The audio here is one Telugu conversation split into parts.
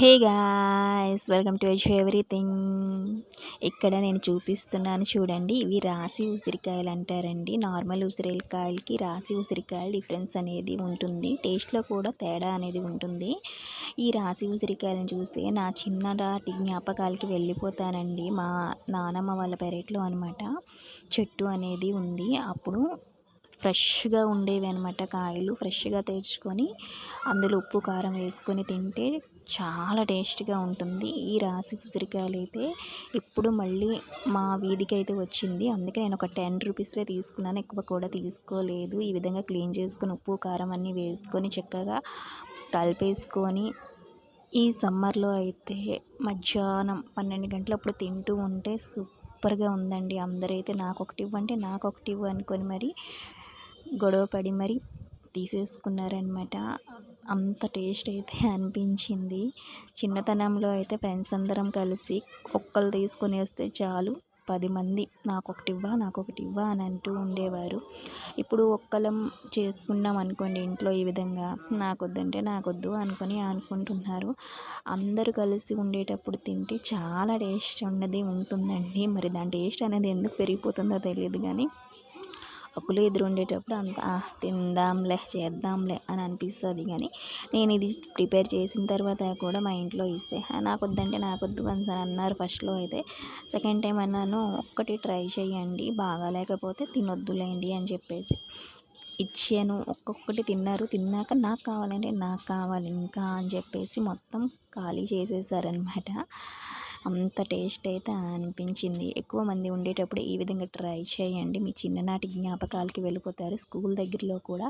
Hey guys welcome to H everything. ఇక్కడ నేను చూపిస్తున్నాను చూడండి ఇవి రాసి ఉసిరికాయలు అంటారండి. నార్మల్ ఉసిరికాయలకి రాసి ఉసిరికాయలు డిఫరెన్స్ అనేది ఉంటుంది. టేస్ట్లో కూడా తేడా అనేది ఉంటుంది. ఈ రాసి ఉసిరికాయలను చూస్తే నా చిన్ననాటి జ్ఞాపకాలకి వెళ్ళిపోతానండి. మా నానమ్మ వాళ్ళ పెరట్లో అనమాట చెట్టు అనేది ఉంది. అప్పుడు ఫ్రెష్గా ఉండేవి అనమాట కాయలు. ఫ్రెష్గా తెచ్చుకొని అందులో ఉప్పు కారం వేసుకొని తింటే చాలా టేస్ట్గా ఉంటుంది. ఈ రాసి ఉసిరికాయలు అయితే ఇప్పుడు మళ్ళీ మా వీధికి అయితే వచ్చింది. అందుకే నేను ఒక టెన్ రూపీస్లో తీసుకున్నాను. ఎక్కువ కూడా తీసుకోలేదు. ఈ విధంగా క్లీన్ చేసుకొని ఉప్పు కారం అన్నీ వేసుకొని చక్కగా కలిపేసుకొని ఈ సమ్మర్లో అయితే మధ్యాహ్నం పన్నెండు గంటలప్పుడు తింటూ ఉంటే సూపర్గా ఉందండి. అందరైతే నాకు ఒకటి ఇవ్వంటే నాకు ఒకటి ఇవ్వు అనుకొని మరి గొడవ పడి మరి తీసేసుకున్నారనమాట అంత టేస్ట్ అయితే అనిపించింది. చిన్నతనంలో అయితే ఫ్రెండ్స్ అందరం కలిసి ఒక్కలు తీసుకొని వస్తే చాలు. పది మంది నాకు ఒకటి ఇవ్వా నాకు ఒకటి ఇవ్వా అని అంటూ ఉండేవారు. ఇప్పుడు ఒక్కలం చేసుకున్నాం అనుకోండి ఇంట్లో ఈ విధంగా. నాకొద్దంటే నాకొద్దు అనుకొని అనుకుంటున్నారు. అందరూ కలిసి ఉండేటప్పుడు తింటే చాలా టేస్ట్ ఉన్నది ఉంటుందండి. మరి దాని టేస్ట్ అనేది ఎందుకు పెరిగిపోతుందో తెలియదు కానీ ఒకరు ఎదురు ఉండేటప్పుడు అంత తిందాంలే చేద్దాంలే అని అనిపిస్తుంది. కానీ నేను ఇది ప్రిపేర్ చేసిన తర్వాత కూడా మా ఇంట్లో ఇస్తే నాకు వద్దంటే నాకు వద్దు అని అన్నారు ఫస్ట్లో అయితే. సెకండ్ టైం అన్నాను ఒక్కటి ట్రై చేయండి బాగా లేకపోతే తినొద్దులేండి అని చెప్పేసి ఇచ్చాను. ఒక్కొక్కటి తిన్నారు తిన్నాక నాకు కావాలంటే నాకు కావాలి ఇంకా అని చెప్పేసి మొత్తం ఖాళీ చేసేసారనమాట అంత టేస్ట్ అయితే అనిపించింది. ఎక్కువ మంది ఉండేటప్పుడు ఈ విధంగా ట్రై చేయండి. మీ చిన్ననాటి జ్ఞాపకాలకి వెళ్ళిపోతారు. స్కూల్ దగ్గరలో కూడా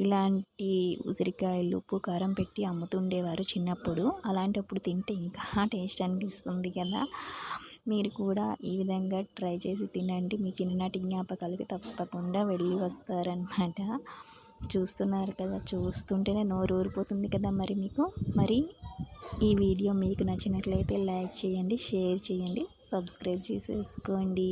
ఇలాంటి ఉసిరికాయలు ఉప్పు కారం పెట్టి అమ్ముతుండేవారు చిన్నప్పుడు. అలాంటప్పుడు తింటే ఇంకా టేస్ట్ అనిపిస్తుంది కదా. మీరు కూడా ఈ విధంగా ట్రై చేసి తినండి. మీ చిన్ననాటి జ్ఞాపకాలకి తప్పకుండా వెళ్ళి వస్తారనమాట చూస్తున్నారు కదా చూస్తుంటేనే నోరు ఊరిపోతుంది కదా మరి మీకు. మరి ఈ వీడియో మీకు నచ్చినట్లయితే లైక్ చేయండి షేర్ చేయండి సబ్స్క్రైబ్ చేసేసుకోండి.